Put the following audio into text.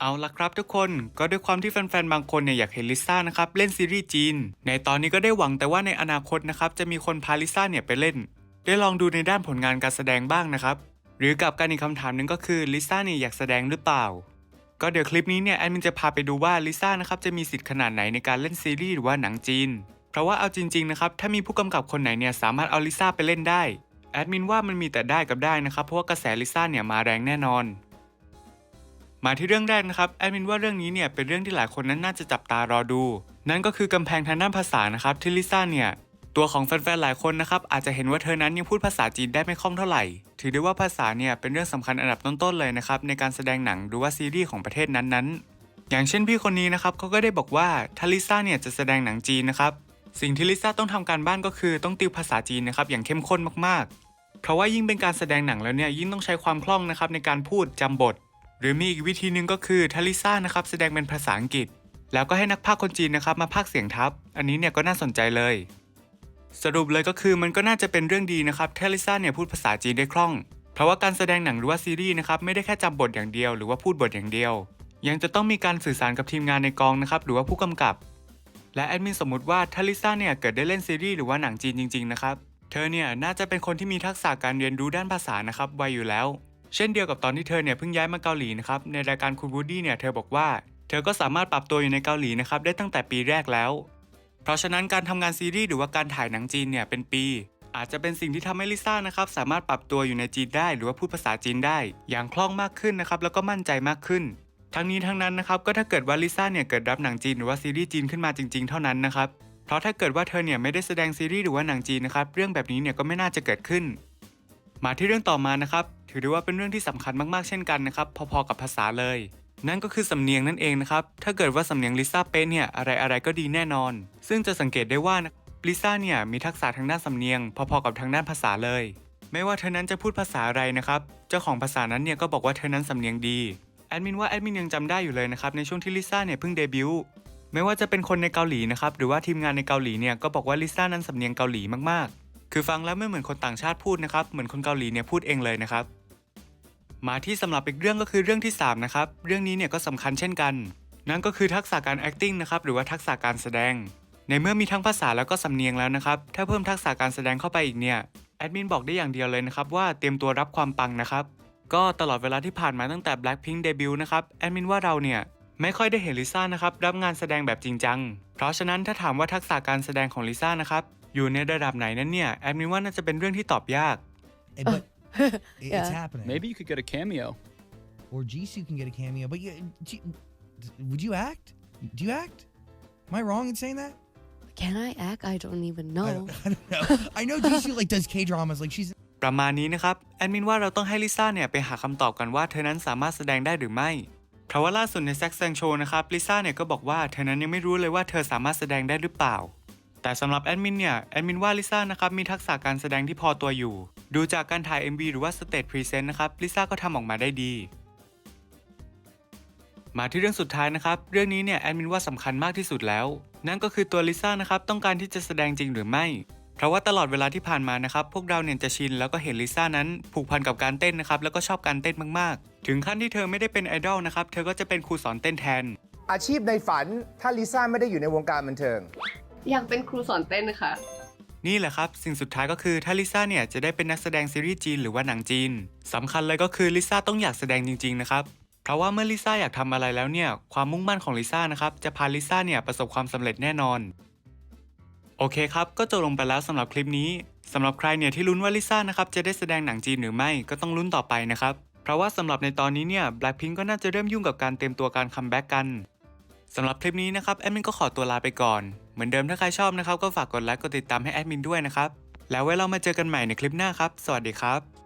เอาละครับทุกคนก็ด้วยความที่แฟนๆ บางคนเนี่ยอยากเห็นลิซ่านะครับเล่นซีรีส์จีน ในตอนนี้ก็ได้หวังแต่ว่าในอนาคตนะครับจะมีคนพาลิซ่าเนี่ยไปเล่น ได้ลองดูในด้านผลงานการแสดงบ้างนะครับ หรือกับการอีกคำถามหนึ่งก็คือลิซ่าเนี่ยอยากแสดงหรือเปล่า ก็เดี๋ยวคลิปนี้เนี่ยแอดมินจะพาไปดูว่าลิซ่านะครับจะมีสิทธิ์ขนาดไหนในการเล่นซีรีส์หรือว่าหนังจีน เพราะว่าเอาจริงๆนะครับถ้ามีผู้กำกับคนไหนเนี่ยสามารถเอาลิซ่าไปเล่นได้แอดมินว่ามันมีแต่ได้กับได้นะครับเพราะว่ากระแสลิซ่าเนี่ยมาแรงแน่นอน มาที่เรื่องแรกนะครับแอดมินว่าเรื่องนี้เนี่ยเป็นเรื่องที่หลายคนนั้นน่าจะจับตารอดู นั่นก็คือกำแพงทางด้านภาษานะครับที่ลิซ่าเนี่ยตัวของแฟนๆหลายคนนะครับอาจจะเห็นว่าเธอนั้นยังพูดภาษาจีนได้ไม่คล่องเท่าไหร่ ถือได้ว่าภาษาเนี่ยเป็นเรื่องสำคัญอันดับต้นๆเลยนะครับในการแสดงหนังหรือว่าซีรีส์ของประเทศนั้นๆ อย่างเช่นพี่คนนี้นะครับเขาก็ได้บอกว่าถ้าลิซ่าเนี่ยจะแสดงหนังจีนนะครับสิ่งที่ลิซ่าต้องทำการบ้านก็คือต้องติวภาษาจีนนะครับอย่างเข้มข้นมากๆ เพราะว่ายิ่งเป็นการแสดงหนังแล้วเนี่ยยิ่งต้องใช้ความคล่องนะครับในการพูดจำบท หรือมีอีกวิธีหนึ่งก็คือทาลิซ่านะครับแสดงเป็นภาษาอังกฤษ แล้วก็ให้นักพากย์คนจีนนะครับมาพากย์เสียงทับ อันนี้เนี่ยก็น่าสนใจเลย สรุปเลยก็คือมันก็น่าจะเป็นเรื่องดีนะครับถ้าลิซ่าเนี่ยพูดภาษาจีนได้คล่อง เพราะว่าการแสดงหนังหรือว่าซีรีส์นะครับไม่ได้แค่จำบทอย่างเดียวหรือว่าพูดบทอย่างเดียว ยังจะต้องมีการสื่อสารกับทีมงานในกองนะครับหรือว่าผู้กำกับ และแอดมินสมมติว่าถ้าลิซ่าเนี่ยเกิดได้เล่นซีรีส์หรือว่าหนังจีนจริงๆนะครับเธอเนี่ยน่าจะเป็นคนที่มีทักษะการเรียนรู้ด้านภาษานะครับไวอยู่แล้ว เช่นเดียวกับตอนที่เธอเนี่ยเพิ่งย้ายมาเกาหลีนะครับในรายการคุณวูดดี้เนี่ยเธอบอกว่าเธอก็สามารถปรับตัวอยู่ในเกาหลีนะครับได้ตั้งแต่ปีแรกแล้ว เพราะฉะนั้นการทำงานซีรีส์หรือว่าการถ่ายหนังจีนเนี่ยเป็นปี อาจจะเป็นสิ่งที่ทำให้ลิซ่านะครับสามารถปรับตัวอยู่ในจีนได้ หรือว่าพูดภาษาจีนได้ อย่างคล่องมากขึ้นนะครับแล้วก็มั่นใจมากขึ้น ทั้งนี้ทั้งนั้นนะครับก็ถ้าเกิดว่าลิซ่าเนี่ยเกิดรับหนังจีนหรือว่าซีรีส์จีนขึ้นมาจริง ๆ เท่านั้นนะครับเพราะถ้าเกิดว่าเธอเนี่ยไม่ได้แสดงซีรีส์หรือว่าหนังจีนนะครับเรื่องแบบนี้เนี่ยก็ไม่น่าจะเกิดขึ้น มาที่เรื่องต่อมานะครับ ถือได้ว่าเป็นเรื่องที่สำคัญมากๆเช่นกันนะครับพอๆกับภาษาเลย นั่นก็คือสำเนียงนั่นเองนะครับถ้าเกิดว่าสำเนียงลิซ่าเป็นเนี่ยอะไรๆก็ดีแน่นอน ซึ่งจะสังเกตได้ว่าลิซ่าเนี่ยมีทักษะทางด้านสำเนียง พอๆกับทางด้านภาษาเลย ไม่ว่าเธอนั้นจะพูดภาษาอะไรนะครับเจ้าของภาษานั้นเนี่ยก็บอกว่าเธอนั้นสำเนียงดีแอดมินว่าแอดมินยังจำได้อยู่เลยนะครับในช่วงที่ลิซ่าเนี่ยเพิ่งเดบิวต์ไม่ว่าจะเป็นคนในเกาหลีนะครับหรือว่าทีมงานในเกาหลีเนี่ยก็บอกว่าลิซ่านั้นสำเนียงเกาหลีมากๆ คือฟังแล้วไม่เหมือนคนต่างชาติพูดนะครับเหมือนคนเกาหลีเนี่ยพูดเองเลยนะครับ มาที่สำหรับอีกเรื่องก็คือเรื่องที่ 3 นะครับ เรื่องนี้เนี่ยก็สำคัญเช่นกัน นั่นก็คือทักษะการ acting นะครับ หรือว่าทักษะการแสดง ในเมื่อมีทั้งภาษาแล้วก็สำเนียงแล้วนะครับ ถ้าเพิ่มทักษะการแสดงเข้าไปอีกเนี่ยแอดมินบอกได้อย่างเดียวเลยนะครับว่าเตรียมตัวรับความปังนะครับ ก็ตลอดเวลาที่ผ่านมาตั้งแต่ Blackpink เดบิวต์นะครับแอดมินว่าเราเนี่ยไม่ค่อยได้เห็นลิซ่านะครับรับงานแสดงแบบจริงจัง เพราะฉะนั้นถ้าถามว่าทักษะการแสดงของลิซ่านะครับอยู่ในระดับไหนนั้นเนี่ยแอดมินว่าน่าจะเป็นเรื่องที่ตอบยาก but it's Yeah. happening. Maybe you could get a cameo. Or Jisoo can get a cameo. But you, G- would you act? Do you act? Am I wrong in saying that? Can I act? I don't even I know. don't, I don't know. I know Jisoo like does K dramas. Like she's ประมาณนี้นะครับ แอดมินว่าเราต้องให้ลิซ่าเนี่ยไปหาคำตอบกันว่าเธอนั้นสามารถแสดงได้หรือไม่ เพราะว่าล่าสุดในแซ็กแซงโชนะครับ ลิซ่าเนี่ยก็บอกว่าเธอนั้นยังไม่รู้เลยว่าเธอสามารถแสดงได้หรือเปล่า แต่สำหรับแอดมินเนี่ยแอดมินว่าลิซ่านะครับมีทักษะการแสดงที่พอตัวอยู่ ดูจากการถ่าย MV หรือว่าสเตจพรีเซนต์นะครับลิซ่าก็ทำออกมาได้ดีมาที่เรื่องสุดท้ายนะครับ เรื่องนี้เนี่ยแอดมินว่าสำคัญมากที่สุดแล้ว นั่นก็คือตัวลิซ่านะครับต้องการที่จะแสดงจริงหรือไม่ เพราะว่าตลอดเวลาที่ผ่านมานะครับ พวกเราเนี่ยจะชินแล้วก็เห็นลิซ่านั้นผูกพันกับการเต้นนะครับแล้วก็ชอบการเต้นมากๆ ถึงขั้นที่เธอไม่ได้เป็นไอดอลนะครับเธอก็จะเป็นครูสอนเต้นแทน อาชีพในฝันถ้าลิซ่าไม่ได้อยู่ในวงการบันเทิง อยากเป็นครูสอนเต้นค่ะ นี่แหละครับ สิ่งสุดท้ายก็คือถ้าลิซ่าเนี่ยจะได้เป็นนักแสดงซีรีส์จีนหรือว่าหนังจีนสำคัญเลยก็คือลิซ่าต้องอยากแสดงจริงๆนะครับเพราะว่าเมื่อลิซ่าอยากทำอะไรแล้วเนี่ยความมุ่งมั่นของลิซ่านะครับจะพาลิซ่าเนี่ยประสบความสำเร็จแน่นอนโอเคครับ ก็จบลงไปแล้วสำหรับคลิปนี้สำหรับใครเนี่ยที่ลุ้นว่าลิซ่านะครับจะได้แสดงหนังจีนหรือไม่ก็ต้องลุ้นต่อไปนะครับ เพราะว่าสำหรับในตอนนี้เนี่ย Blackpink ก็น่าจะเริ่มยุ่งกับการเตรียมตัวการคัมแบ็กกันสำหรับคลิปนี้นะครับแอดมินก็ขอตัวลาไปก่อน เหมือนเดิมถ้าใครชอบนะครับก็ฝากกดไลค์กดติดตามให้แอดมินด้วยนะครับแล้วไว้เรามาเจอกันใหม่ในคลิปหน้าครับ สวัสดีครับ